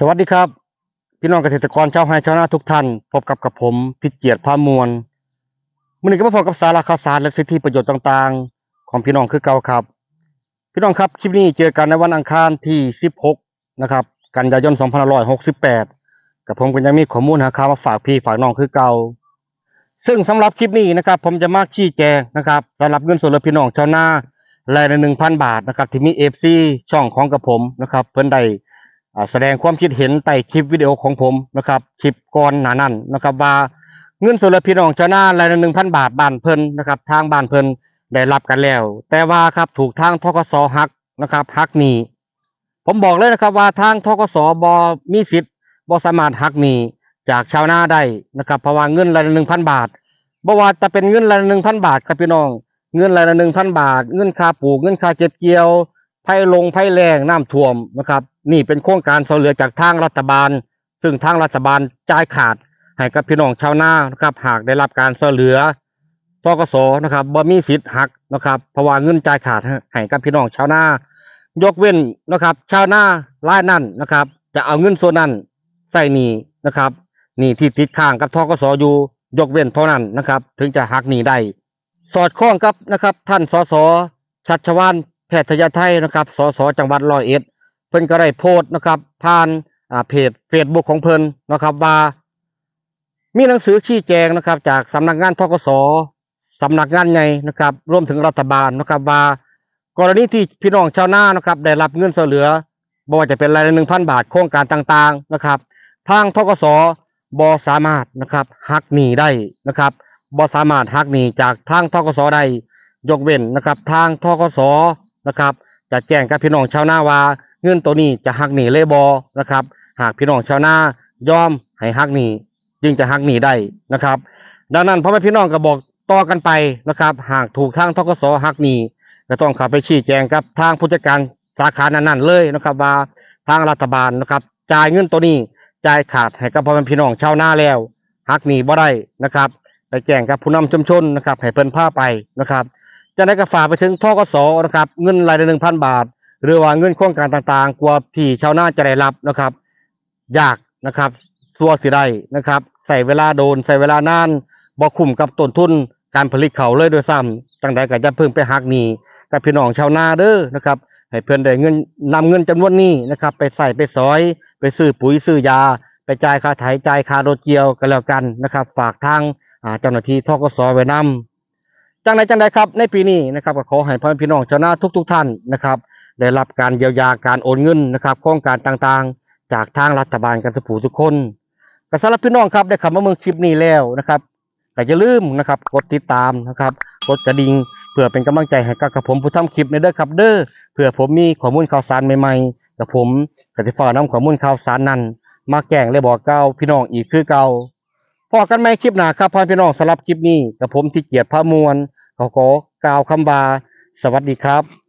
สวัสดีครับ พี่น้องเกษตรกรชาวไร่ชาวนาทุกท่าน พบกับกับผมทิดเกียรติพามวลมื้อนี้ก็มาพบกับสาระข่าวสารและสิทธิประโยชน์ต่างๆ ของพี่น้องคือเก่าครับ พี่น้องครับคลิปนี้เจอกันในวันอังคารที่ 16 นะครับ กันยายน 2568 กับผมก็ยังมีข้อมูลหาข่าวมาฝากพี่ฝากน้องคือเก่า ซึ่งสำหรับคลิปนี้นะครับ ผมจะมาชี้แจงนะครับสำหรับเงินส่วนเหลือพี่น้องชาวนารายละหนึ่งพันบาทนะครับที่มีเอฟซีช่องของกับผมนะครับ เพิ่อนได้อ่า แสดงความคิดเห็นใต้คลิปวิดีโอของผมนะครับคลิปก่อนหน้านั้นนะครับว่าเงินส่วนลือพี่น้องชาวนารายละหนึ่งพันบาทบ้านเพิ่นนะครับ ทางบ้านเพิ่นได้รับกันแล้ว แต่ว่าครับถูกทางทกสหักนะครับหักหนี้ผมบอกเลยนะครับว่าทางทกสบมีสิทธิ์บสามารถหักหนี้จากชาวนาได้นะครับเพราะว่าเงินรายละหนึ่งพันบาทบ่ว่าจะเป็นเงินรายละหนึ่งพันบาทครับพี่น้อง เงินรายละหนึ่งพันบาท เงินค่าปลูกเงินค่าเก็บเกี่ยวภัยลงภัยแรงน้ำท่วมนะครับ นี่เป็นโครงการช่วยเหลือจากทางรัฐบาล ซึ่งทางรัฐบาลจ่ายขาดให้กับพี่น้องชาวนานะครับหากได้รับการช่วยเหลือทกสนะครับบ่มีสิทธิ์หักนะครับเพราะว่าเงินจ่ายขาดให้กับพี่น้องชาวนายกเว้นนะครับ ชาวนารายนั้นนะครับ จะเอาเงินส่วนนั้นใส่หนี้นะครับหนี้ที่ติดค้างกับทกสอยู่ยกเว้นเท่านั้นนะครับ ถึงจะหักหนี้ได้สอดคล้องกับนะครับ ท่านสสชัชวานแพทยไทยนะครับสสจังหวัดร้อยเอ็ด พิ่นก็ได้โพสต์นะครับผ่านเพจเฟซบุ๊กของเพิ่นนะครับว่า มีหนังสือชี้แจงนะครับ จากสำนักงานทกสสำนักงานใหญ่นะครับรวมถึงรัฐบาลนะครับว่ากรณีที่พี่น้องชาวนานะครับ ได้รับเงินช่วยเหลือบ่ว่าจะเป็นรายละหนึ่งพันบาทโครงการต่างๆนะครับ ทางทกสบ่สามารถนะครับหักหนีได้นะครับบ่สามารถหักหนีจากทางทกสได้ยกเว้นนะครับ ทางทกสนะครับ จะแจ้งกับพี่น้องชาวนาว่า เงินตัวนี้จะหักหนีเลยบ่นะครับ หากพี่น้องชาวนายอมให้หักหนีจึงจะหักหนีได้นะครับ ดังนั้นพ่อแม่พี่น้องก็บอกต่อกันไปนะครับ หากถูกทางทกสหักหนีก็ต้องข้าไปชี้แจงกับทางผู้จัดการสาขานั้นๆเลยนะครับ ว่าทางรัฐบาลนะครับ จ่ายเงินตัวนี้จ่ายขาดให้กับพ่อแม่พี่น้องชาวนาแล้วหักหนีบ่ได้นะครับไปแจ้งกับผู้นำชุมชนนะครับให้เพิ่นพาไปนะครับจะได้ก็ฝากไปถึงทกสนะครับ เงินรายละหนึ่งพันบาท หรือว่าเงินโครงการต่างๆ กว่าที่ชาวนาจะได้รับนะครับ ยากนะครับสัวสิได้นะครับ ใส่เวลาโดน ใส่เวลานานบ่คุ้มกับต้นทุนการผลิตเขาเลยโดยซ้ำจังใดก็จะเพิ่งไปหักหนี้กับพี่น้องชาวนาเด้อนะครับให้เพิ่อนได้เงินนำเงินจำนวนนี้นะครับ ไปใส่ไปซอย ไปซื้อปุ๋ยซื้อยา ไปจ่ายค่าไถจ่ายค่ารถเกี่ยวกันแล้วกันนะครับ ฝากทางเจ้าหน้าที่ทกสไว้นำจังใดจังใดครับ ในปีนี้นะครับก็ขอให้พ่อพี่น้องชาวนาทุก ๆ ท่านนะครับ ได้รับการเยียวยาการโอนเงินนะครับโครงการต่างๆ จากทางรัฐบาลกันทุกผู้ทุกคนก็สำหรับพี่น้องครับได้คำว่าเมืองคลิปนี้แล้วนะครับก็อย่าลืมนะครับกดติดตามนะครับกดกระดิ่งเพื่อเป็นกำลังใจให้กับกับผมผู้ทำคลิปในเด้อครับเด้อเพื่อผมมีข้อมูลข่าวสารใหม่ๆกับผมก็จะฝากนำข้อมูลข่าวสารนั้น มาแก่งและบอกเก่าพี่น้องอีกคือเก่าพอกันไหมคลิปหน้าครับพ่อพี่น้องสำหรับคลิปนี้กับผมที่เกียรติพระมวลขอขอกล่าวคำว่าสวัสดีครับ